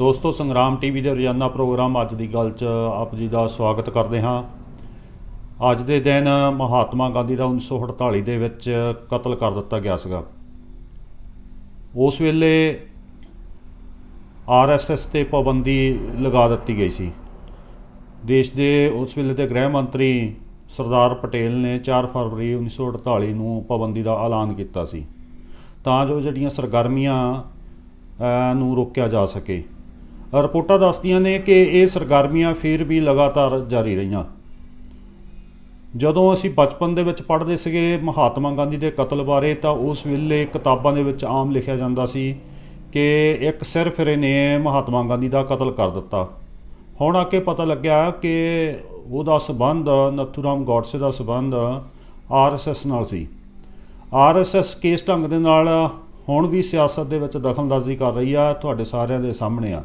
ਦੋਸਤੋ, ਸੰਗਰਾਮ ਟੀਵੀ ਦੇ ਰੋਜ਼ਾਨਾ ਪ੍ਰੋਗਰਾਮ ਅੱਜ ਦੀ ਗੱਲ 'ਚ ਆਪ ਜੀ ਦਾ ਸਵਾਗਤ ਕਰਦੇ ਹਾਂ। ਅੱਜ ਦੇ ਦਿਨ ਮਹਾਤਮਾ ਗਾਂਧੀ ਦਾ 1948 ਦੇ ਵਿੱਚ ਕਤਲ ਕਰ ਦਿੱਤਾ ਗਿਆ ਸੀਗਾ। ਉਸ ਵੇਲੇ ਆਰਐਸਐਸ ਤੇ ਪਾਬੰਦੀ ਲਗਾ ਦਿੱਤੀ ਗਈ ਸੀ। ਦੇਸ਼ ਦੇ ਉਸ ਵੇਲੇ ਦੇ ਗ੍ਰਹਿ ਮੰਤਰੀ ਸਰਦਾਰ ਪਟੇਲ ਨੇ 4 ਫਰਵਰੀ 1948 ਨੂੰ ਪਾਬੰਦੀ ਦਾ ਐਲਾਨ ਕੀਤਾ ਸੀ। ਤਾਂ ਜੋ ਜਿਹੜੀਆਂ ਸਰਗਰਮੀਆਂ ਨੂੰ ਰੋਕਿਆ ਜਾ ਸਕੇ। ਰਿਪੋਰਟਾਂ ਦੱਸਦੀਆਂ ਨੇ ਕਿ ਇਹ ਸਰਗਰਮੀਆਂ ਫਿਰ ਵੀ ਲਗਾਤਾਰ ਜਾਰੀ ਰਹੀਆਂ। ਜਦੋਂ ਅਸੀਂ ਬਚਪਨ ਦੇ ਵਿੱਚ ਪੜ੍ਹਦੇ ਸੀਗੇ ਮਹਾਤਮਾ ਗਾਂਧੀ ਦੇ ਕਤਲ ਬਾਰੇ, ਤਾਂ ਉਸ ਵੇਲੇ ਕਿਤਾਬਾਂ ਦੇ ਵਿੱਚ ਆਮ ਲਿਖਿਆ ਜਾਂਦਾ ਸੀ ਕਿ ਇੱਕ ਸਿਰਫਿਰੇ ਨੇ ਮਹਾਤਮਾ ਗਾਂਧੀ ਦਾ ਕਤਲ ਕਰ ਦਿੱਤਾ। ਹੁਣ ਆ ਕੇ ਪਤਾ ਲੱਗਿਆ ਕਿ ਉਹਦਾ ਸਬੰਧ ਨਥੂਰਾਮ ਗੌਡਸੇ ਦਾ ਸਬੰਧ ਆਰਐਸਐਸ ਨਾਲ ਸੀ। ਆਰਐਸਐਸ ਕਿਸ ਢੰਗ ਦੇ ਨਾਲ ਹੁਣ ਵੀ ਸਿਆਸਤ ਦੇ ਵਿੱਚ ਦਖਲਅੰਦਾਜ਼ੀ ਕਰ ਰਹੀ ਆ, ਤੁਹਾਡੇ ਸਾਰਿਆਂ ਦੇ ਸਾਹਮਣੇ ਆ।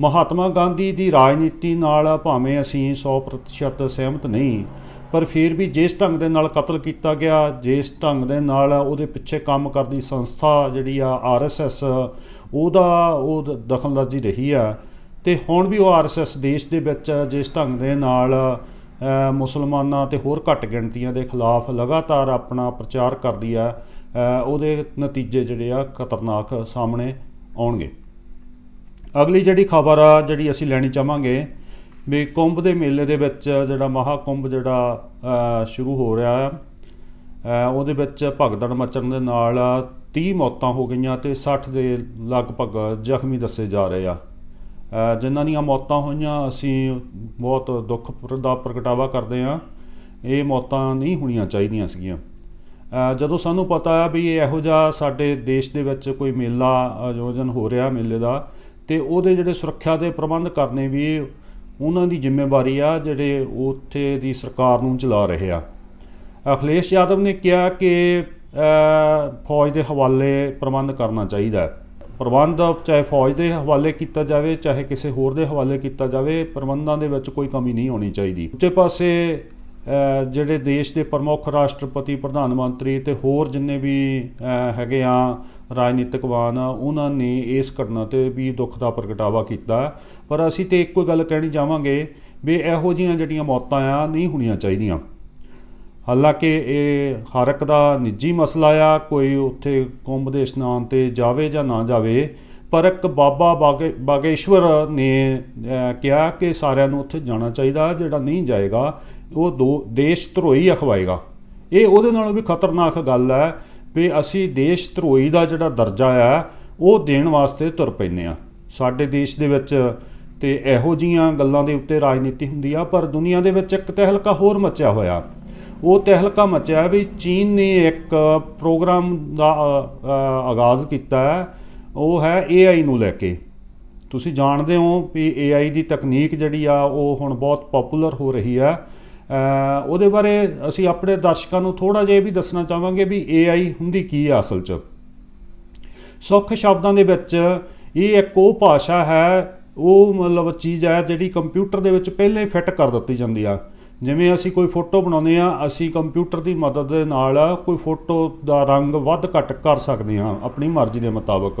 ਮਹਾਤਮਾ ਗਾਂਧੀ ਦੀ ਰਾਜਨੀਤੀ ਨਾਲ ਭਾਵੇਂ ਅਸੀਂ 100% ਸਹਿਮਤ ਨਹੀਂ, ਪਰ ਫਿਰ ਵੀ ਜਿਸ ਢੰਗ ਦੇ ਨਾਲ ਕਤਲ ਕੀਤਾ ਗਿਆ, ਜਿਸ ਢੰਗ ਦੇ ਨਾਲ ਉਹਦੇ ਪਿੱਛੇ ਕੰਮ ਕਰਦੀ ਸੰਸਥਾ ਜਿਹੜੀ ਆ ਆਰਐਸਐਸ ਉਹਦਾ ਉਹ ਦ- ਦਖਲਅੰਦਾਜ਼ੀ ਰਹੀ ਆ। ਤੇ ਹੁਣ ਵੀ ਉਹ ਆਰਐਸਐਸ ਦੇਸ਼ ਦੇ ਵਿੱਚ ਜਿਸ ਢੰਗ ਦੇ ਨਾਲ ਮੁਸਲਮਾਨਾਂ ਤੇ ਹੋਰ ਘੱਟ ਗਿਣਤੀਆਂ ਦੇ ਖਿਲਾਫ ਲਗਾਤਾਰ ਆਪਣਾ ਪ੍ਰਚਾਰ ਕਰਦੀ ਆ ਉਹਦੇ ਨਤੀਜੇ ਜਿਹੜੇ ਆ ਖਤਰਨਾਕ ਸਾਹਮਣੇ ਆਉਣਗੇ। ਅਗਲੀ ਜਿਹੜੀ ਖਬਰ ਆ ਜਿਹੜੀ ਅਸੀਂ ਲੈਣੀ ਚਾਹਾਂਗੇ ਵੀ ਕੁੰਭ ਦੇ ਮੇਲੇ ਦੇ ਵਿੱਚ ਜਿਹੜਾ ਮਹਾਕੁੰਭ ਜਿਹੜਾ ਸ਼ੁਰੂ ਹੋ ਰਿਹਾ ਹੈ ਉਹਦੇ ਵਿੱਚ ਭਗਦੜ ਮਚਣ ਦੇ ਨਾਲ 30 ਮੌਤਾਂ ਹੋ ਗਈਆਂ ਤੇ 60 ਦੇ ਲਗਭਗ ਜ਼ਖਮੀ ਦੱਸੇ ਜਾ ਰਹੇ ਆ। ਅ, ਜਿਨ੍ਹਾਂ ਦੀਆਂ ਮੌਤਾਂ ਹੋਈਆਂ ਅਸੀਂ ਬਹੁਤ ਦੁੱਖ ਦਾ ਪ੍ਰਗਟਾਵਾ ਕਰਦੇ ਹਾਂ ਇਹ ਮੌਤਾਂ ਨਹੀਂ ਹੋਣੀਆਂ ਚਾਹੀਦੀਆਂ ਸੀਗੀਆਂ। ਜਦੋਂ ਸਾਨੂੰ ਪਤਾ ਆ ਵੀ ਇਹੋ ਜਿਹਾ ਸਾਡੇ ਦੇਸ਼ ਦੇ ਵਿੱਚ ਕੋਈ ਮੇਲਾ ਆਯੋਜਨ ਹੋ ਰਿਹਾ ਮੇਲੇ ਦਾ ਤੇ ਉਹਦੇ ਜਿਹੜੇ ਸੁਰੱਖਿਆ ਦੇ ਪ੍ਰਬੰਧ ਕਰਨੇ ਵੀ ਉਹਨਾਂ ਦੀ ਜ਼ਿੰਮੇਵਾਰੀ ਆ, ਜਿਹੜੇ ਉੱਥੇ ਦੀ ਸਰਕਾਰ ਨੂੰ ਚਲਾ ਰਹੇ ਆ। ਅਖਿਲੇਸ਼ ਯਾਦਵ ਨੇ ਕਿਹਾ ਕਿ ਫੌਜ ਦੇ ਹਵਾਲੇ ਪ੍ਰਬੰਧ ਕਰਨਾ ਚਾਹੀਦਾ ਹੈ। ਪ੍ਰਬੰਧ ਚਾਹੇ ਫੌਜ ਦੇ ਹਵਾਲੇ ਕੀਤਾ ਜਾਵੇ, ਚਾਹੇ ਕਿਸੇ ਹੋਰ ਦੇ ਹਵਾਲੇ ਕੀਤਾ ਜਾਵੇ, ਪ੍ਰਬੰਧਾਂ ਦੇ ਵਿੱਚ ਕੋਈ ਕਮੀ ਨਹੀਂ ਹੋਣੀ ਚਾਹੀਦੀ। ਦੂਜੇ ਪਾਸੇ ਜਿਹੜੇ ਦੇਸ਼ ਦੇ ਪ੍ਰਮੁੱਖ ਰਾਸ਼ਟਰਪਤੀ, ਪ੍ਰਧਾਨ ਮੰਤਰੀ ਤੇ ਹੋਰ ਜਿੰਨੇ ਵੀ ਹੈਗੇ ਆ ਰਾਜਨੀਤਿਕਵਾਨ ਉਹਨਾਂ ਨੇ ਇਸ ਘਟਨਾ ਤੇ ਵੀ ਦੁੱਖ ਦਾ ਪ੍ਰਗਟਾਵਾ ਕੀਤਾ। ਪਰ ਅਸੀਂ ਤੇ ਇੱਕੋ ਗੱਲ ਕਹਿਣੀ ਚਾਹਾਂਗੇ ਵੀ ਇਹੋ ਜਿਹੀਆਂ ਜਿਹੜੀਆਂ ਮੌਤਾਂ ਆ, ਨਹੀਂ ਹੋਣੀਆਂ ਚਾਹੀਦੀਆਂ। ਹਾਲਾਂਕਿ ਇਹ ਹਰ ਇੱਕ ਦਾ ਨਿੱਜੀ ਮਸਲਾ ਆ, ਕੋਈ ਉੱਥੇ ਕੁੰਭ ਦੇ ਇਸ਼ਨਾਨ ਤੇ ਜਾਵੇ ਜਾਂ ਨਾ ਜਾਵੇ, ਪਰ ਇੱਕ ਬਾਬਾ ਬਾਗੇ, ਬਾਗੇਸ਼ਵਰ ਨੇ ਕਿਹਾ ਕਿ ਸਾਰਿਆਂ ਨੂੰ ਉੱਥੇ ਜਾਣਾ ਚਾਹੀਦਾ, ਜਿਹੜਾ ਨਹੀਂ ਜਾਏਗਾ ਉਹ ਦੋ ਦੇਸ਼ ਧਰੋਈ ਅਖਵਾਏਗਾ ਇਹ ਉਹਦੇ ਨਾਲੋਂ ਵੀ ਖਤਰਨਾਕ ਗੱਲ ਹੈ ਵੀ ਅਸੀਂ ਦੇਸ਼ ਧਰੋਈ ਦਾ ਜਿਹੜਾ ਦਰਜਾ ਆ, ਉਹ ਦੇਣ ਵਾਸਤੇ ਤੁਰ ਪੈਂਦੇ ਆ। ਸਾਡੇ ਦੇਸ਼ ਦੇ ਵਿੱਚ ਤੇ ਇਹੋ ਜੀਆਂ ਗੱਲਾਂ ਦੇ ਉੱਤੇ ਰਾਜਨੀਤੀ ਹੁੰਦੀ ਆ, ਪਰ ਦੁਨੀਆ ਦੇ ਵਿੱਚ ਇੱਕ ਤਹਿਲਕਾ ਹੋਰ ਮਚਿਆ ਹੋਇਆ। ਉਹ ਤਹਿਲਕਾ ਮਚਿਆ ਵੀ ਚੀਨ ਨੇ ਇੱਕ ਪ੍ਰੋਗਰਾਮ ਦਾ ਆਗਾਜ਼ ਕੀਤਾ ਉਹ ਹੈ AI ਨੂੰ ਲੈ ਕੇ। ਤੁਸੀਂ ਜਾਣਦੇ ਹੋ ਵੀ AI ਦੀ ਤਕਨੀਕ ਜਿਹੜੀ ਆ, ਉਹ ਹੁਣ ਬਹੁਤ ਪਪੂਲਰ ਹੋ ਰਹੀ ਆ ਉਹਦੇ ਬਾਰੇ ਅਸੀਂ ਆਪਣੇ ਦਰਸ਼ਕਾਂ ਨੂੰ ਥੋੜਾ ਜਿਹਾ ਇਹ ਵੀ ਦੱਸਣਾ ਚਾਹਾਂਗੇ ਵੀ AI ਹੁੰਦੀ ਕੀ ਹੈ ਅਸਲ 'ਚ। ਸੁੱਖ ਸ਼ਬਦਾਂ ਦੇ ਵਿੱਚ ਇਹ ਇੱਕ ਉਹ ਭਾਸ਼ਾ ਹੈ, ਉਹ ਮਤਲਬ ਚੀਜ਼ ਹੈ ਜਿਹੜੀ ਕੰਪਿਊਟਰ ਦੇ ਵਿੱਚ ਪਹਿਲੇ ਫਿੱਟ ਕਰ ਦਿੱਤੀ ਜਾਂਦੀ ਆ। ਜਿਵੇਂ ਅਸੀਂ ਕੋਈ ਫੋਟੋ ਬਣਾਉਂਦੇ ਆ, ਅਸੀਂ ਕੰਪਿਊਟਰ ਦੀ ਮਦਦ ਦੇ ਨਾਲ ਕੋਈ ਫੋਟੋ ਦਾ ਰੰਗ ਵੱਧ ਘੱਟ ਕਰ ਸਕਦੇ ਹਾਂ, ਆਪਣੀ ਮਰਜ਼ੀ ਦੇ ਮੁਤਾਬਕ।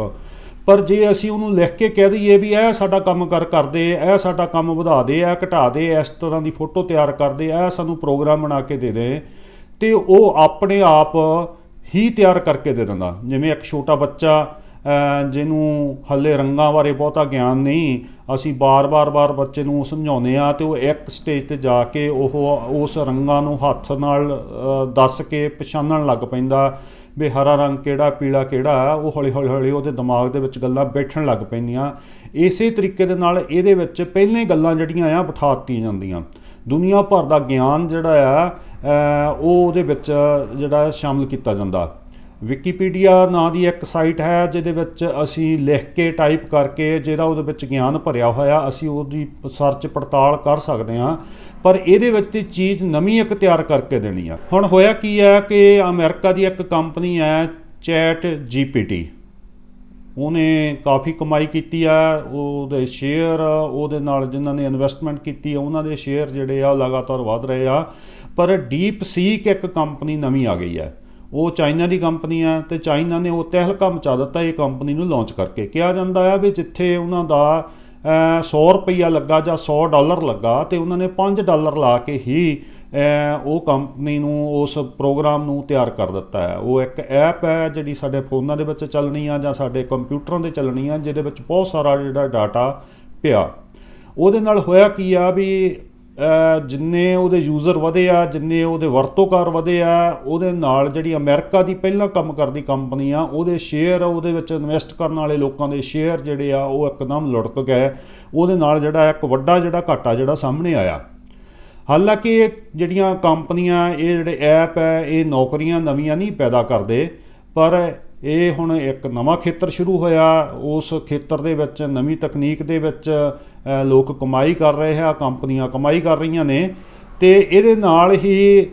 ਪਰ ਜੇ ਅਸੀਂ ਉਹਨੂੰ ਲਿਖ ਕੇ ਕਹਿ ਦਈਏ ਵੀ ਇਹ ਸਾਡਾ ਕੰਮ ਕਰ ਕਰਦੇ ਇਹ ਸਾਡਾ ਕੰਮ ਵਧਾ ਦੇ, ਇਹ ਘਟਾ ਦੇ, ਇਸ ਤਰ੍ਹਾਂ ਦੀ ਫੋਟੋ ਤਿਆਰ ਕਰਦੇ ਇਹ ਸਾਨੂੰ ਪ੍ਰੋਗਰਾਮ ਬਣਾ ਕੇ ਦੇ ਦੇ, ਤੇ ਉਹ ਆਪਣੇ ਆਪ ਹੀ ਤਿਆਰ ਕਰਕੇ ਦੇ ਦਿੰਦਾ। ਜਿਵੇਂ ਇੱਕ ਛੋਟਾ ਬੱਚਾ ਜਿਹਨੂੰ ਹੱਲੇ ਰੰਗਾਂ ਬਾਰੇ ਬਹੁਤਾ ਗਿਆਨ ਨਹੀਂ, ਅਸੀਂ ਬਾਰ-ਬਾਰ-ਬਾਰ ਬੱਚੇ ਨੂੰ ਸਮਝਾਉਂਦੇ ਆ ਤੇ ਉਹ ਇੱਕ ਸਟੇਜ ਤੇ ਜਾ ਕੇ ਉਹ ਉਸ ਰੰਗਾਂ ਨੂੰ ਹੱਥ ਨਾਲ ਦੱਸ ਕੇ ਪਛਾਣਨ ਲੱਗ ਪੈਂਦਾ। ਵੀ ਹਰਾ ਰੰਗ ਕਿਹੜਾ, ਪੀਲਾ ਕਿਹੜਾ ਹੈ ਉਹ ਹੌਲੀ ਹੌਲੀ ਹੌਲੀ ਉਹਦੇ ਦਿਮਾਗ ਦੇ ਵਿੱਚ ਗੱਲਾਂ ਬੈਠਣ ਲੱਗ ਪੈਂਦੀਆਂ। ਇਸੇ ਤਰੀਕੇ ਦੇ ਨਾਲ ਇਹਦੇ ਵਿੱਚ ਪਹਿਲਾਂ ਗੱਲਾਂ ਜਿਹੜੀਆਂ ਆ ਬਿਠਾ ਦਿੱਤੀਆਂ ਜਾਂਦੀਆਂ। ਦੁਨੀਆ ਭਰ ਦਾ ਗਿਆਨ ਜਿਹੜਾ ਆ ਉਹ ਉਹਦੇ ਵਿੱਚ ਜਿਹੜਾ ਸ਼ਾਮਲ ਕੀਤਾ ਜਾਂਦਾ। ਵਿਕੀਪੀਡੀਆ ਨਾਂ ਦੀ ਇੱਕ ਸਾਈਟ ਹੈ ਜਿਹਦੇ ਵਿੱਚ ਅਸੀਂ ਲਿਖ ਕੇ ਟਾਈਪ ਕਰਕੇ ਜਿਹੜਾ ਉਹਦੇ ਵਿੱਚ ਗਿਆਨ ਭਰਿਆ ਹੋਇਆ, ਅਸੀਂ ਉਹਦੀ ਸਰਚ ਪੜਤਾਲ ਕਰ ਸਕਦੇ ਹਾਂ, ਪਰ ਇਹਦੇ ਵਿੱਚ ਤੇ ਚੀਜ਼ ਨਵੀਂ ਇੱਕ ਤਿਆਰ ਕਰਕੇ ਦੇਣੀ ਆ। ਹੁਣ ਹੋਇਆ ਕੀ ਹੈ ਕਿ ਅਮਰੀਕਾ ਦੀ ਇੱਕ ਕੰਪਨੀ ਹੈ ਚੈਟ ਜੀਪੀਟੀ ਉਹਨੇ ਕਾਫੀ ਕਮਾਈ ਕੀਤੀ ਆ, ਉਹਦੇ ਸ਼ੇਅਰ ਉਹਦੇ ਨਾਲ ਜਿਨ੍ਹਾਂ ਨੇ ਇਨਵੈਸਟਮੈਂਟ ਕੀਤੀ ਆ, ਉਹਨਾਂ ਦੇ ਸ਼ੇਅਰ ਜਿਹੜੇ ਆ ਲਗਾਤਾਰ ਵਧ ਰਹੇ ਆ, ਪਰ ਡੀਪ ਸੀਕ ਇੱਕ ਕੰਪਨੀ ਨਵੀਂ ਆ ਗਈ ਹੈ। ਉਹ ਚਾਈਨਾ ਦੀ ਕੰਪਨੀ ਆ ਤੇ ਚਾਈਨਾ ਨੇ ਉਹ ਤਹਿਲਕਾ ਮਚਾ ਦਿੱਤਾ ਇਹ ਕੰਪਨੀ ਨੂੰ ਲਾਂਚ ਕਰਕੇ। ਕਿਹਾ ਜਾਂਦਾ ਆ ਵੀ ਜਿੱਥੇ ਉਹਨਾਂ ਦਾ ਅ, 100 ਰੁਪਈਆ ਲੱਗਾ ਜਾਂ 100 ਡਾਲਰ ਲੱਗਾ ਤੇ ਉਹਨਾਂ ਨੇ 5 ਡਾਲਰ ਲਾ ਕੇ ਹੀ ਉਹ ਕੰਪਨੀ ਨੂੰ ਉਸ ਪ੍ਰੋਗਰਾਮ ਨੂੰ ਤਿਆਰ ਕਰ ਦਿੱਤਾ ਹੈ। ਉਹ ਇੱਕ ਐਪ ਹੈ ਜਿਹੜੀ ਸਾਡੇ ਫੋਨਾਂ ਦੇ ਵਿੱਚ ਚੱਲਣੀ ਆ ਜਾਂ ਸਾਡੇ ਕੰਪਿਊਟਰਾਂ ਦੇ ਚੱਲਣੀ ਆ ਜਿਹਦੇ ਵਿੱਚ ਬਹੁਤ ਸਾਰਾ ਜਿਹੜਾ ਡਾਟਾ ਪਿਆ। ਉਹਦੇ ਨਾਲ ਹੋਇਆ ਕੀ ਆ ਵੀ ਜਿੰਨੇ ਉਹਦੇ ਯੂਜ਼ਰ ਵਧੇ ਆ, ਜਿੰਨੇ ਉਹਦੇ ਵਰਤੋਂਕਾਰ ਵਧੇ ਆ, ਉਹਦੇ ਨਾਲ ਜਿਹੜੀ ਅਮਰੀਕਾ ਦੀ ਪਹਿਲਾਂ ਕੰਮ ਕਰਦੀ ਕੰਪਨੀ ਆ, ਉਹਦੇ ਸ਼ੇਅਰ ਉਹਦੇ ਵਿੱਚ ਇਨਵੈਸਟ ਕਰਨ ਵਾਲੇ ਲੋਕਾਂ ਦੇ ਸ਼ੇਅਰ ਜਿਹੜੇ ਆ, ਉਹ ਇੱਕਦਮ ਲੁੜਕ ਗਏ। ਉਹਦੇ ਨਾਲ ਜਿਹੜਾ ਇੱਕ ਵੱਡਾ ਜਿਹੜਾ ਘਾਟਾ ਜਿਹੜਾ ਸਾਹਮਣੇ ਆਇਆ। ਹਾਲਾਂਕਿ ਇਹ ਜਿਹੜੀਆਂ ਕੰਪਨੀਆਂ, ਇਹ ਜਿਹੜੇ ਐਪ ਹੈ ਇਹ ਨੌਕਰੀਆਂ ਨਵੀਆਂ ਨਹੀਂ ਪੈਦਾ ਕਰਦੇ, ਪਰ ਇਹ ਹੁਣ ਇੱਕ ਨਵਾਂ ਖੇਤਰ ਸ਼ੁਰੂ ਹੋਇਆ। ਉਸ ਖੇਤਰ ਦੇ ਵਿੱਚ ਨਵੀਂ ਤਕਨੀਕ ਦੇ ਵਿੱਚ ਲੋਕ ਕਮਾਈ ਕਰ ਰਹੇ ਆ ਕੰਪਨੀਆਂ ਕਮਾਈ ਕਰ ਰਹੀਆਂ ਨੇ। ਤੇ ਇਹਦੇ ਨਾਲ ਹੀ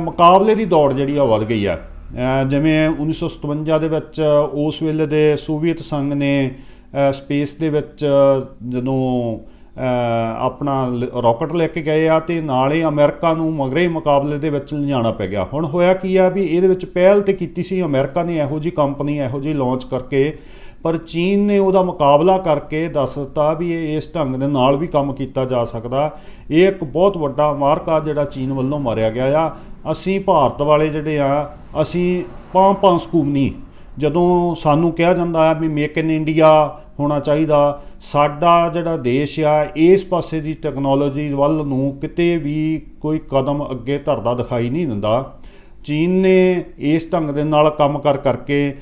ਮੁਕਾਬਲੇ ਦੀ ਦੌੜ ਜਿਹੜੀ ਆ ਵੱਧ ਗਈ ਆ। ਅ, ਜਿਵੇਂ 1957 ਦੇ ਵਿੱਚ ਉਸ ਵੇਲੇ ਦੇ ਸੋਵੀਅਤ ਸੰਘ ਨੇ ਸਪੇਸ ਦੇ ਵਿੱਚ ਜਦੋਂ ਆਪਣਾ ਰਾਕਟ ਲੈ ਕੇ ਗਏ ਆ ਤੇ ਨਾਲੇ ਅਮਰੀਕਾ ਨੂੰ ਮਗਰੇ ਮੁਕਾਬਲੇ ਦੇ ਵਿੱਚ ਲਿਜਾਣਾ ਪੈ ਗਿਆ। ਹੁਣ ਹੋਇਆ ਕੀ ਆ ਵੀ ਇਹਦੇ ਵਿੱਚ ਪਹਿਲ ਤੇ ਕੀਤੀ ਸੀ ਅਮਰੀਕਾ ਨੇ ਇਹੋ ਜੀ ਕੰਪਨੀ, ਇਹੋ ਜੀ ਲਾਂਚ ਕਰਕੇ, ਪਰ ਚੀਨ ਨੇ ਉਹਦਾ ਮੁਕਾਬਲਾ ਕਰਕੇ ਦੱਸ ਦਿੱਤਾ ਵੀ ਇਹ ਇਸ ਢੰਗ ਦੇ ਨਾਲ ਵੀ ਕੰਮ ਕੀਤਾ ਜਾ ਸਕਦਾ। ਇਹ ਇੱਕ ਬਹੁਤ ਵੱਡਾ ਮਾਰਕਾ ਜਿਹੜਾ ਚੀਨ ਵੱਲੋਂ ਮਾਰਿਆ ਗਿਆ ਆ। ਅਸੀਂ ਭਾਰਤ ਵਾਲੇ ਜਿਹੜੇ ਆ, ਅਸੀਂ ਪਾਂ ਪਾਂ ਸਕੂਮ ਨਹੀਂ ਜਦੋਂ ਸਾਨੂੰ ਕਿਹਾ ਜਾਂਦਾ ਆ ਵੀ ਮੇਕ ਇਨ ਇੰਡੀਆ ਹੋਣਾ ਚਾਹੀਦਾ। ਸਾਡਾ ਜਿਹੜਾ ਦੇਸ਼ ਆ, ਇਸ ਪਾਸੇ ਦੀ ਟੈਕਨੋਲੋਜੀ ਵੱਲ ਨੂੰ ਕਿਤੇ ਵੀ ਕੋਈ ਕਦਮ ਅੱਗੇ ਧਰਦਾ ਦਿਖਾਈ ਨਹੀਂ ਦਿੰਦਾ। ਚੀਨ ਨੇ ਇਸ ਢੰਗ ਦੇ ਨਾਲ ਕੰਮ ਕਰ ਕਰਕੇ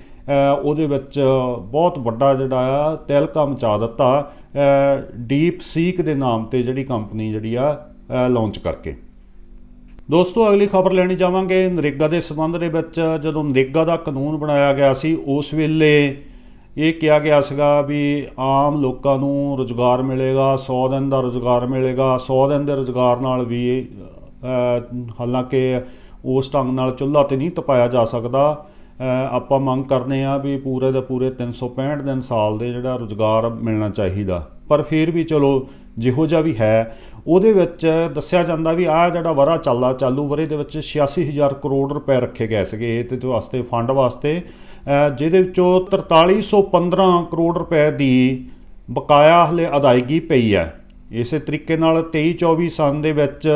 ਉਹਦੇ ਵਿੱਚ ਬਹੁਤ ਵੱਡਾ ਜਿਹੜਾ ਆ, ਤਹਿਲਕਾ ਮਚਾ ਦਿੱਤਾ ਡੀਪ ਸੀਕ ਦੇ ਨਾਮ ਤੇ ਜਿਹੜੀ ਕੰਪਨੀ ਜਿਹੜੀ ਆ ਲਾਂਚ ਕਰਕੇ। ਦੋਸਤੋ, ਅਗਲੀ ਖਬਰ ਲੈਣੀ ਚਾਹਾਂਗੇ। ਨਰੇਗਾ ਦੇ ਸੰਬੰਧ ਦੇ ਵਿੱਚ ਜਦੋਂ ਨਰੇਗਾ ਦਾ ਕਾਨੂੰਨ ਬਣਾਇਆ ਗਿਆ ਸੀ, ਉਸ ਵੇਲੇ ਇਹ ਕਿਹਾ ਗਿਆ ਸੀਗਾ ਵੀ ਆਮ ਲੋਕਾਂ ਨੂੰ ਰੁਜ਼ਗਾਰ ਮਿਲੇਗਾ 100 ਦਿਨ ਦਾ ਰੁਜ਼ਗਾਰ ਮਿਲੇਗਾ 100 ਦਿਨ ਦੇ ਰੁਜ਼ਗਾਰ ਨਾਲ ਵੀ ਹਾਲਾਂਕਿ ਉਸ ਢੰਗ ਨਾਲ ਚੁੱਲ੍ਹਾ ਤੇ ਨਹੀਂ ਤਪਾਇਆ ਜਾ ਸਕਦਾ। ਆਪਾਂ ਮੰਗ ਕਰਦੇ ਆ ਵੀ ਪੂਰੇ ਦੇ ਪੂਰੇ 365 ਦਿਨ ਸਾਲ ਦੇ ਜਿਹੜਾ ਰੁਜ਼ਗਾਰ ਮਿਲਣਾ ਚਾਹੀਦਾ। ਪਰ ਫਿਰ ਵੀ ਚਲੋ, ਜਿਹੋ ਜਿਹਾ ਵੀ ਹੈ, ਉਹਦੇ ਵਿੱਚ ਦੱਸਿਆ ਜਾਂਦਾ ਵੀ ਆਹ ਜਿਹੜਾ ਵਰਾ ਚੱਲਦਾ, ਚਾਲੂ ਵਰੇ ਦੇ ਵਿੱਚ 86000 ਕਰੋੜ ਰੁਪਏ ਰੱਖੇ ਗਏ ਸੀਗੇ। ਤੇ ਤੇ ਵਾਸਤੇ, ਫੰਡ ਵਾਸਤੇ ਜਿਹਦੇ ਵਿੱਚੋਂ 4315 ਕਰੋੜ ਰੁਪਏ ਦੀ ਬਕਾਇਆ ਹਲੇ ਅਦਾਇਗੀ ਪਈ ਹੈ। ਇਸੇ ਤਰੀਕੇ ਨਾਲ 23 24 ਸਾਲ ਦੇ ਵਿੱਚ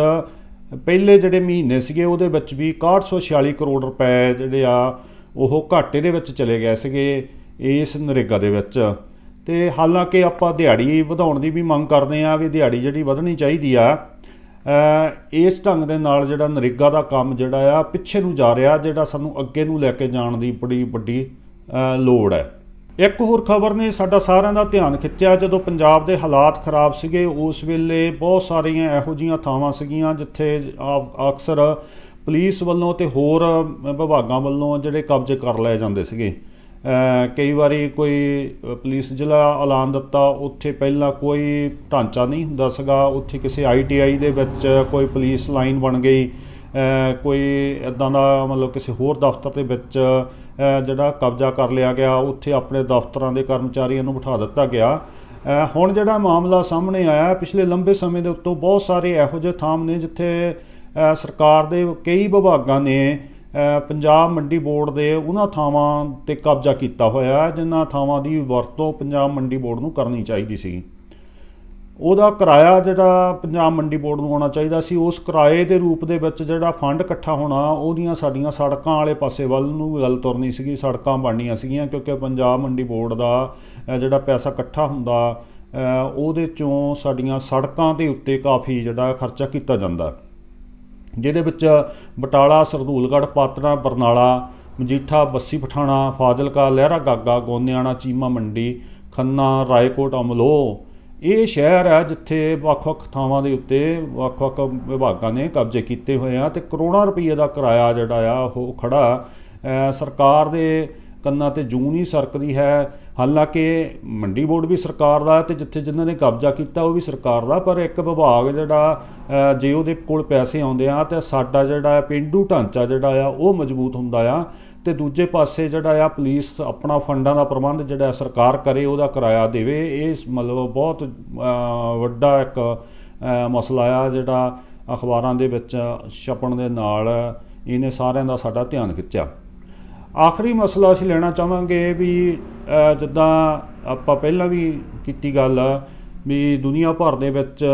ਪਹਿਲੇ ਜਿਹੜੇ ਮਹੀਨੇ ਸੀਗੇ, ਉਹਦੇ ਵਿੱਚ ਵੀ 6146 ਕਰੋੜ ਰੁਪਏ ਜਿਹੜੇ ਆ, ਉਹ ਘਾਟੇ ਦੇ ਵਿੱਚ ਚਲੇ ਗਏ ਸੀਗੇ ਇਸ ਨਰੇਗਾ ਦੇ ਵਿੱਚ। ਤੇ ਹਾਲਾਂਕਿ ਆਪਾਂ ਦਿਹਾੜੀ ਵਧਾਉਣ ਦੀ ਵੀ ਮੰਗ ਕਰਦੇ ਆ ਵੀ ਦਿਹਾੜੀ ਜਿਹੜੀ ਵਧਣੀ ਚਾਹੀਦੀ ਆ ਇਸ ਢੰਗ ਦੇ ਨਾਲ ਜਿਹੜਾ ਨਰੇਗਾ ਦਾ ਕੰਮ ਜਿਹੜਾ ਆ, ਪਿੱਛੇ ਨੂੰ ਜਾ ਰਿਹਾ, ਜਿਹੜਾ ਸਾਨੂੰ ਅੱਗੇ ਨੂੰ ਲੈ ਕੇ ਜਾਣ ਦੀ ਬੜੀ ਵੱਡੀ ਲੋੜ ਹੈ। ਇੱਕ ਹੋਰ ਖਬਰ ਨੇ, ਸਾਡਾ ਸਾਰਿਆਂ ਦਾ ਧਿਆਨ ਖਿੱਚਿਆ, ਜਦੋਂ ਪੰਜਾਬ ਦੇ ਹਾਲਾਤ ਖਰਾਬ ਸੀਗੇ, ਉਸ ਵੇਲੇ ਬਹੁਤ ਸਾਰੀਆਂ ਇਹੋ ਜੀਆਂ ਥਾਵਾਂ ਸੀਗੀਆਂ, ਜਿੱਥੇ ਅਕਸਰ ਪੁਲਿਸ ਵੱਲੋਂ ਤੇ ਹੋਰ ਵਿਭਾਗਾਂ ਵੱਲੋਂ ਜਿਹੜੇ ਕਬਜ਼ੇ ਕਰ ਲਏ ਜਾਂਦੇ ਸੀਗੇ। ਕਈ ਵਾਰੀ ਕੋਈ ਪੁਲਿਸ ਜ਼ਿਲ੍ਹਾ ਐਲਾਨ ਦਿੱਤਾ, ਉੱਥੇ ਪਹਿਲਾਂ ਕੋਈ ਢਾਂਚਾ ਨਹੀਂ ਹੁੰਦਾ ਸੀਗਾ। ਉੱਥੇ ਕਿਸੇ ਆਈਟੀਆਈ ਦੇ ਵਿੱਚ ਕੋਈ ਪੁਲਿਸ ਲਾਈਨ ਬਣ ਗਈ। ਕੋਈ ਇਦਾਂ ਦਾ ਮਤਲਬ ਕਿਸੇ ਹੋਰ ਦਫ਼ਤਰ ਦੇ ਵਿੱਚ ਜਿਹੜਾ ਕਬਜ਼ਾ ਕਰ ਲਿਆ ਗਿਆ, ਉੱਥੇ ਆਪਣੇ ਦਫ਼ਤਰਾਂ ਦੇ ਕਰਮਚਾਰੀਆਂ ਨੂੰ ਬਿਠਾ ਦਿੱਤਾ ਗਿਆ। ਹੁਣ ਜਿਹੜਾ ਮਾਮਲਾ ਸਾਹਮਣੇ ਆਇਆ, ਪਿਛਲੇ ਲੰਬੇ ਸਮੇਂ ਦੇ ਉੱਤੋਂ ਬਹੁਤ ਸਾਰੇ ਇਹੋ ਜਿਹੇ ਥਾਮ ਨੇ ਜਿੱਥੇ ਸਰਕਾਰ ਦੇ ਕਈ ਵਿਭਾਗਾਂ ਨੇ ਪੰਜਾਬ ਮੰਡੀ ਬੋਰਡ ਦੇ ਉਹਨਾਂ ਥਾਵਾਂ ਤੇ ਕਬਜ਼ਾ ਕੀਤਾ ਹੋਇਆ ਜਿਨ੍ਹਾਂ ਥਾਵਾਂ ਦੀ ਵਰਤੋਂ ਪੰਜਾਬ ਮੰਡੀ ਬੋਰਡ ਨੂੰ ਕਰਨੀ ਚਾਹੀਦੀ ਸੀ। ਉਹਦਾ ਕਿਰਾਇਆ ਜਿਹੜਾ ਪੰਜਾਬ ਮੰਡੀ ਬੋਰਡ ਨੂੰ ਆਉਣਾ ਚਾਹੀਦਾ ਸੀ, ਉਸ ਕਿਰਾਏ ਦੇ ਰੂਪ ਦੇ ਵਿੱਚ ਜਿਹੜਾ ਫੰਡ ਇਕੱਠਾ ਹੋਣਾ, ਉਹਦੀਆਂ ਸਾਡੀਆਂ ਸੜਕਾਂ ਵਾਲੇ ਪਾਸੇ ਵੱਲ ਨੂੰ ਵੀ ਗੱਲ ਤੁਰਨੀ ਸੀਗੀ, ਸੜਕਾਂ ਬਣਨੀਆਂ ਸੀਗੀਆਂ, ਕਿਉਂਕਿ ਪੰਜਾਬ ਮੰਡੀ ਬੋਰਡ ਦਾ ਜਿਹੜਾ ਪੈਸਾ ਇਕੱਠਾ ਹੁੰਦਾ ਉਹਦੇ ਚੋਂ ਸਾਡੀਆਂ ਸੜਕਾਂ ਦੇ ਉੱਤੇ ਕਾਫੀ ਜਿਹੜਾ ਖਰਚਾ ਕੀਤਾ ਜਾਂਦਾ। ਜਿਹਦੇ ਵਿੱਚ ਬਟਾਲਾ, ਸਰਦੂਲਗੜ੍ਹ ਪਾਤੜਾ ਬਰਨਾਲਾ, ਮਜੀਠਾ, ਬੱਸੀ ਪਠਾਣਾ, ਫਾਜ਼ਿਲਕਾ, ਲਹਿਰਾ ਗਾਗਾ, ਗੋਨਿਆਣਾ, ਚੀਮਾ ਮੰਡੀ, ਖੰਨਾ, ਰਾਏਕੋਟ, ਅਮਲੋ। ਇਹ ਸ਼ਹਿਰ ਹੈ ਜਿੱਥੇ ਵੱਖ-ਵੱਖ ਥਾਵਾਂ ਦੇ ਉੱਤੇ ਵੱਖ-ਵੱਖ ਵਿਭਾਗਾਂ ਨੇ ਕਬਜ਼ੇ ਕੀਤੇ ਹੋਏ ਆ ਤੇ ਕਰੋੜਾਂ ਰੁਪਏ ਦਾ ਕਿਰਾਇਆ ਜਿਹੜਾ ਆ ਉਹ ਖੜਾ ਸਰਕਾਰ ਦੇ ਕੰਨਾਂ ਤੇ ਜੂੰ ਨਹੀਂ ਸਰਕਦੀ ਹੈ। ਹਾਲਾਂਕਿ ਮੰਡੀ ਬੋਰਡ ਵੀ ਸਰਕਾਰ ਦਾ ਹੈ ਤੇ ਜਿੱਥੇ ਜਿਨ੍ਹਾਂ ਨੇ ਕਬਜ਼ਾ ਕੀਤਾ ਉਹ ਵੀ ਸਰਕਾਰ ਦਾ, ਪਰ ਇੱਕ ਵਿਭਾਗ ਜਿਹੜਾ ਜੇ ਉਹਦੇ ਕੋਲ ਪੈਸੇ ਆਉਂਦੇ ਆ ਤੇ ਸਾਡਾ ਜਿਹੜਾ ਪਿੰਡੂ ਢਾਂਚਾ ਜਿਹੜਾ ਆ, ਉਹ ਮਜ਼ਬੂਤ ਹੁੰਦਾ ਆ। ਤੇ ਦੂਜੇ ਪਾਸੇ ਜਿਹੜਾ ਆ, ਪੁਲਿਸ ਆਪਣਾ ਫੰਡਾਂ ਦਾ ਪ੍ਰਬੰਧ ਜਿਹੜਾ ਸਰਕਾਰ ਕਰੇ, ਉਹਦਾ ਕਿਰਾਇਆ ਦੇਵੇ। ਇਹ ਮਤਲਬ ਬਹੁਤ ਵੱਡਾ ਇੱਕ ਮਸਲਾ ਆ ਜਿਹੜਾ ਅਖਬਾਰਾਂ ਦੇ ਵਿੱਚ, ਛਪਣ ਦੇ ਨਾਲ ਇਹਨੇ ਸਾਰਿਆਂ ਦਾ ਸਾਡਾ ਧਿਆਨ ਖਿੱਚਿਆ। ਆਖਰੀ ਮਸਲਾ ਅਸੀਂ ਲੈਣਾ ਚਾਹਾਂਗੇ ਵੀ ਜਿੱਦਾਂ ਆਪਾਂ ਪਹਿਲਾਂ ਵੀ ਕੀਤੀ ਗੱਲ ਆ, ਵੀ ਦੁਨੀਆ ਭਰ ਦੇ ਵਿੱਚ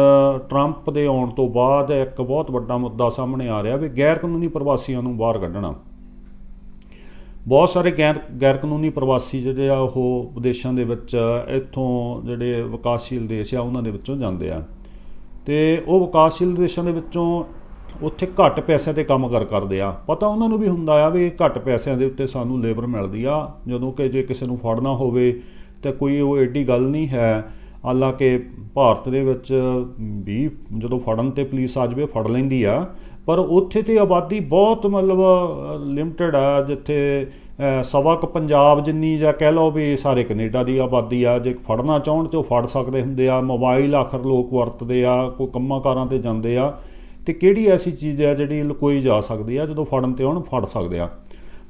ਟਰੰਪ ਦੇ ਆਉਣ ਤੋਂ ਬਾਅਦ ਇੱਕ ਬਹੁਤ ਵੱਡਾ ਮੁੱਦਾ ਸਾਹਮਣੇ ਆ ਰਿਹਾ ਵੀ ਗੈਰ ਕਾਨੂੰਨੀ ਪ੍ਰਵਾਸੀਆਂ ਨੂੰ ਬਾਹਰ ਕੱਢਣਾ। ਬਹੁਤ ਸਾਰੇ ਗੈਰ ਗੈਰ ਕਾਨੂੰਨੀ ਪ੍ਰਵਾਸੀ ਜਿਹੜੇ ਆ, ਉਹ ਵਿਦੇਸ਼ਾਂ ਦੇ ਵਿੱਚ, ਇੱਥੋਂ ਜਿਹੜੇ ਵਿਕਾਸਸ਼ੀਲ ਦੇਸ਼ ਆ, ਉਹਨਾਂ ਦੇ ਵਿੱਚੋਂ ਜਾਂਦੇ ਆ। ਤੇ ਉਹ ਵਿਕਾਸਸ਼ੀਲ ਦੇਸ਼ਾਂ ਦੇ ਵਿੱਚੋਂ ਉੱਥੇ ਘੱਟ ਪੈਸਿਆਂ ਤੇ ਕੰਮ ਕਰ ਕਰਦੇ ਆ। ਪਤਾ ਉਹਨਾਂ ਨੂੰ ਵੀ ਹੁੰਦਾ ਆ ਵੀ ਘੱਟ ਪੈਸਿਆਂ ਦੇ ਉੱਤੇ ਸਾਨੂੰ ਲੇਬਰ ਮਿਲਦੀ ਆ। ਜਦੋਂ ਕਿ ਜੇ ਕਿਸੇ ਨੂੰ ਫੜਨਾ ਹੋਵੇ ਤਾਂ ਕੋਈ ਉਹ ਐਡੀ ਗੱਲ ਨਹੀਂ ਹੈ। ਹਾਲਾਂਕਿ ਭਾਰਤ ਦੇ ਵਿੱਚ ਵੀ ਜਦੋਂ ਫੜਨ ਤੇ ਪੁਲਿਸ ਆ ਜਾਵੇ ਫੜ ਲੈਂਦੀ ਆ। ਪਰ ਉੱਥੇ ਤੇ ਆਬਾਦੀ ਬਹੁਤ ਮਤਲਬ ਲਿਮਟਿਡ ਆ। ਜਿੱਥੇ ਅ, ਸਵਾ ਕੁ ਪੰਜਾਬ ਜਿੰਨੀ ਜਾਂ ਕਹਿ ਲਓ ਵੀ ਸਾਰੇ ਕੈਨੇਡਾ ਦੀ ਆਬਾਦੀ ਆ। ਜੇ ਫੜਨਾ ਚਾਹਣ ਤੇ ਉਹ ਫੜ ਸਕਦੇ ਹੁੰਦੇ ਆ। ਮੋਬਾਈਲ ਆਖਰ ਲੋਕ ਵਰਤਦੇ ਆ। ਕੋਈ ਕੰਮਾਂ ਕਾਰਾਂ ਤੇ ਜਾਂਦੇ ਆ। ਤੇ ਕਿਹੜੀ ਐਸੀ ਚੀਜ਼ ਆ ਜਿਹੜੀ ਲੁਕੋਈ ਜਾ ਸਕਦੀ ਆ? ਜਦੋਂ ਫੜਨ ਤੇ ਆਉਣ ਫੜ ਸਕਦੇ ਆ।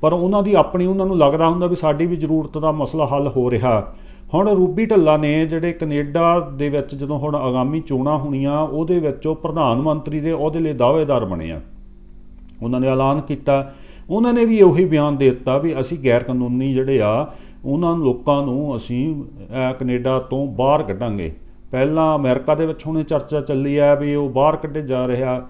ਪਰ ਉਹਨਾਂ ਦੀ ਆਪਣੀ ਉਹਨਾਂ ਨੂੰ ਲੱਗਦਾ ਹੁੰਦਾ ਵੀ ਸਾਡੀ ਵੀ ਜ਼ਰੂਰਤ ਦਾ ਮਸਲਾ ਹੱਲ ਹੋ ਰਿਹਾ। ਹੁਣ ਰੂਬੀ ਢੱਲਾ ਨੇ ਜਿਹੜੇ ਕੈਨੇਡਾ ਦੇ ਵਿੱਚ ਜਦੋਂ ਹੁਣ ਆਗਾਮੀ ਚੋਣਾਂ ਹੋਣੀਆਂ ਉਹਦੇ ਵਿੱਚ ਉਹ ਪ੍ਰਧਾਨ ਮੰਤਰੀ ਦੇ ਅਹੁਦੇ ਲਈ ਦਾਅਵੇਦਾਰ ਬਣੇ ਆ। ਉਹਨਾਂ ਨੇ ਐਲਾਨ ਕੀਤਾ। ਉਹਨਾਂ ਨੇ ਵੀ ਉਹੀ ਬਿਆਨ ਦੇ ਦਿੱਤਾ ਵੀ ਅਸੀਂ ਗੈਰ ਕਾਨੂੰਨੀ ਜਿਹੜੇ ਆ ਉਹਨਾਂ ਲੋਕਾਂ ਨੂੰ ਅਸੀਂ ਅਹ, ਕੈਨੇਡਾ ਤੋਂ ਬਾਹਰ ਕੱਢਾਂਗੇ। ਪਹਿਲਾਂ ਅਮਰੀਕਾ ਦੇ ਵਿੱਚ ਹੁਣੇ ਚਰਚਾ ਚੱਲੀ ਆ ਵੀ ਉਹ ਬਾਹਰ ਕੱਢੇ ਜਾ ਰਿਹਾ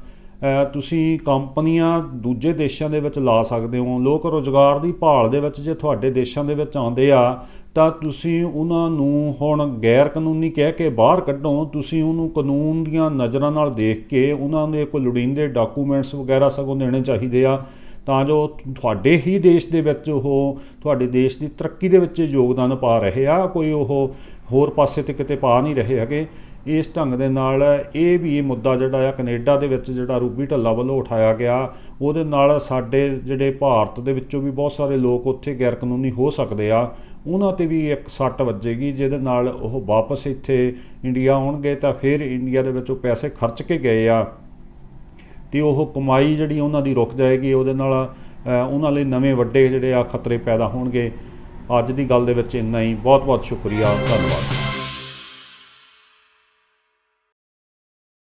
ਤੁਸੀਂ ਕੰਪਨੀਆਂ ਦੂਜੇ ਦੇਸ਼ਾਂ ਦੇ ਵਿੱਚ ਲਾ ਸਕਦੇ ਹੋ। ਲੋਕ ਰੋਜ਼ਗਾਰ ਦੀ ਭਾਲ ਦੇ ਵਿੱਚ ਜੇ ਤੁਹਾਡੇ ਦੇਸ਼ਾਂ ਦੇ ਵਿੱਚ ਆਉਂਦੇ ਆ, ਤਾਂ ਤੁਸੀਂ ਉਹਨਾਂ ਨੂੰ ਹੁਣ ਗੈਰ ਕਾਨੂੰਨੀ ਕਹਿ ਕੇ ਬਾਹਰ ਕੱਢੋ। ਤੁਸੀਂ ਉਹਨੂੰ ਕਾਨੂੰਨ ਦੀਆਂ ਨਜ਼ਰਾਂ ਨਾਲ ਦੇਖ ਕੇ ਉਹਨਾਂ ਦੇ ਕੋਈ ਲੋੜੀਂਦੇ ਡਾਕੂਮੈਂਟਸ ਵਗੈਰਾ ਸਗੋਂ ਦੇਣੇ ਚਾਹੀਦੇ ਆ। ਤਾਂ ਜੋ ਤੁਹਾਡੇ ਹੀ ਦੇਸ਼ ਦੇ ਵਿੱਚ ਉਹ, ਤੁਹਾਡੇ ਦੇਸ਼ ਦੀ ਤਰੱਕੀ ਦੇ ਵਿੱਚ ਯੋਗਦਾਨ ਪਾ ਰਹੇ ਆ। ਕੋਈ ਉਹ ਹੋਰ ਪਾਸੇ ਤੇ ਕਿਤੇ ਪਾ ਨਹੀਂ ਰਹੇ ਹੈਗੇ। ਇਸ ਢੰਗ ਦੇ ਨਾਲ ਇਹ ਵੀ ਇਹ ਮੁੱਦਾ ਜਿਹੜਾ ਆ, ਕੈਨੇਡਾ ਦੇ ਵਿੱਚ ਜਿਹੜਾ ਰੂਬੀ ਢੱਲਾ ਵੱਲੋਂ ਉਠਾਇਆ ਗਿਆ, ਉਹਦੇ ਨਾਲ ਸਾਡੇ ਜਿਹੜੇ ਭਾਰਤ ਦੇ ਵਿੱਚੋਂ ਵੀ ਬਹੁਤ ਸਾਰੇ ਲੋਕ ਉੱਥੇ ਗੈਰ ਕਾਨੂੰਨੀ ਹੋ ਸਕਦੇ ਆ। ਉਹਨਾਂ ਤੇ ਵੀ ਇੱਕ ਸੱਟ ਵੱਜੇਗੀ, ਜਿਹਦੇ ਨਾਲ ਉਹ ਵਾਪਸ ਇੱਥੇ ਇੰਡੀਆ ਆਉਣਗੇ ਤਾਂ ਫਿਰ ਇੰਡੀਆ ਦੇ ਵਿੱਚ ਉਹ ਪੈਸੇ ਖਰਚ ਕੇ ਗਏ ਆ। ਤੇ ਉਹ ਕਮਾਈ ਜਿਹੜੀ ਉਹਨਾਂ ਦੀ ਰੁਕ ਜਾਏਗੀ, ਉਹਦੇ ਨਾਲ ਉਹਨਾਂ ਲਈ ਨਵੇਂ ਵੱਡੇ ਜਿਹੜੇ ਆ ਖਤਰੇ ਪੈਦਾ ਹੋਣਗੇ। ਅੱਜ ਦੀ ਗੱਲ ਦੇ ਵਿੱਚ ਇੰਨਾ ਹੀ। ਬਹੁਤ ਬਹੁਤ ਸ਼ੁਕਰੀਆ। ਧੰਨਵਾਦ।